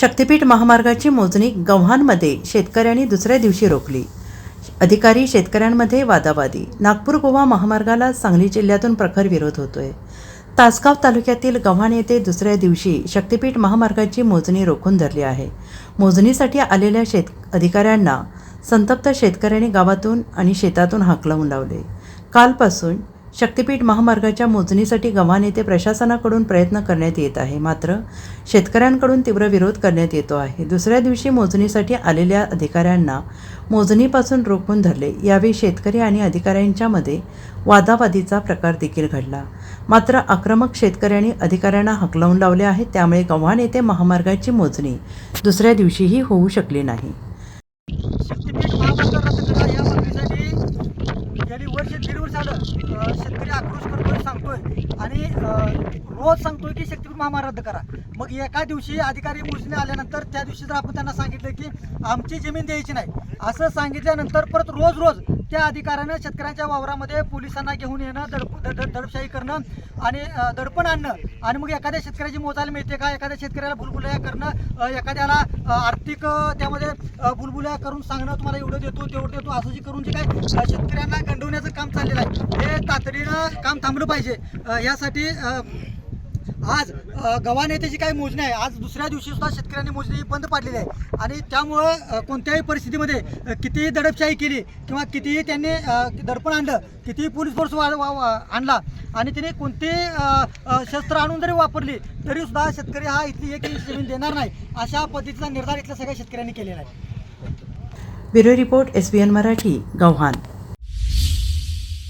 शक्तिपीठ महामार्गाची मोजणी गव्हाणमध्ये शेतकऱ्यांनी दुसऱ्या दिवशी रोखली. अधिकारी शेतकऱ्यांमध्ये वादावादी. नागपूर गोवा महामार्गाला सांगली जिल्ह्यातून प्रखर विरोध होतोय. तासगाव तालुक्यातील गव्हाण येथे दुसऱ्या दिवशी शक्तिपीठ महामार्गाची मोजणी रोखून धरली आहे. मोजणीसाठी आलेल्या शेत अधिकाऱ्यांना संतप्त शेतकऱ्यांनी गावातून आणि शेतातून हाकलवून लावले. कालपासून शक्तिपीठ महामार्गाच्या मोजणीसाठी गव्हाण येथे प्रशासनाकडून प्रयत्न करण्यात येत आहे. मात्र शेतकऱ्यांकडून तीव्र विरोध करण्यात येतो आहे. दुसऱ्या दिवशी मोजणीसाठी आलेल्या अधिकाऱ्यांना मोजणीपासून रोखून धरले. यावेळी शेतकरी आणि अधिकाऱ्यांच्यामध्ये वादावादीचा प्रकार देखील घडला. मात्र आक्रमक शेतकऱ्यांनी अधिकाऱ्यांना हकलवून लावले आहे. त्यामुळे गव्हाण येथे महामार्गाची मोजणी दुसऱ्या दिवशीही होऊ शकली नाही. सांगतोय आणि रोज सांगतोय की शक्तीपीठ महामार्ग रद्द करा. मग एका दिवशी अधिकारी मोजणी आल्यानंतर त्या दिवशी जर आपण त्यांना सांगितलं की आमची जमीन द्यायची नाही असं सांगितल्यानंतर परत रोज रोज त्या अधिकाऱ्यानं शेतकऱ्यांच्या वावरामध्ये पोलिसांना घेऊन येणं दडप दड- दडपशाही करणं आणि दडपण आणणं. आणि मग एखाद्या शेतकऱ्याची मोजायला मिळते का? एखाद्या शेतकऱ्याला भुलभुलया करणं एखाद्याला आर्थिक त्यामध्ये बुलबुल्या भुलभुलया करून सांगणं तुम्हाला एवढं देतो तेवढं देतो असं जे करून जे काय शेतकऱ्यांना गंडवण्याचं काम चाललेलं आहे. हे तातडीनं काम थांबलं पाहिजे. यासाठी आज गव्हाण येथे काही मोजणी आहे. आज दुसऱ्या दिवशी सुद्धा शेतकऱ्यांनी मोजणी बंद पाडलेली आहे. आणि त्यामुळं कोणत्याही परिस्थितीमध्ये कितीही दडपशाही केली किंवा कितीही त्यांनी दडपण आणलं कितीही पोलीस फोर्स वा- वा- आणला आणि त्याने कोणतेही शस्त्र आणून जरी वापरली तरी सुद्धा शेतकरी हा इथली एक इंच जमीन देणार नाही अशा पद्धतीचा निर्धार इथल्या सगळ्या शेतकऱ्यांनी केलेला आहे. Bureau report S N Marathi Gavhan.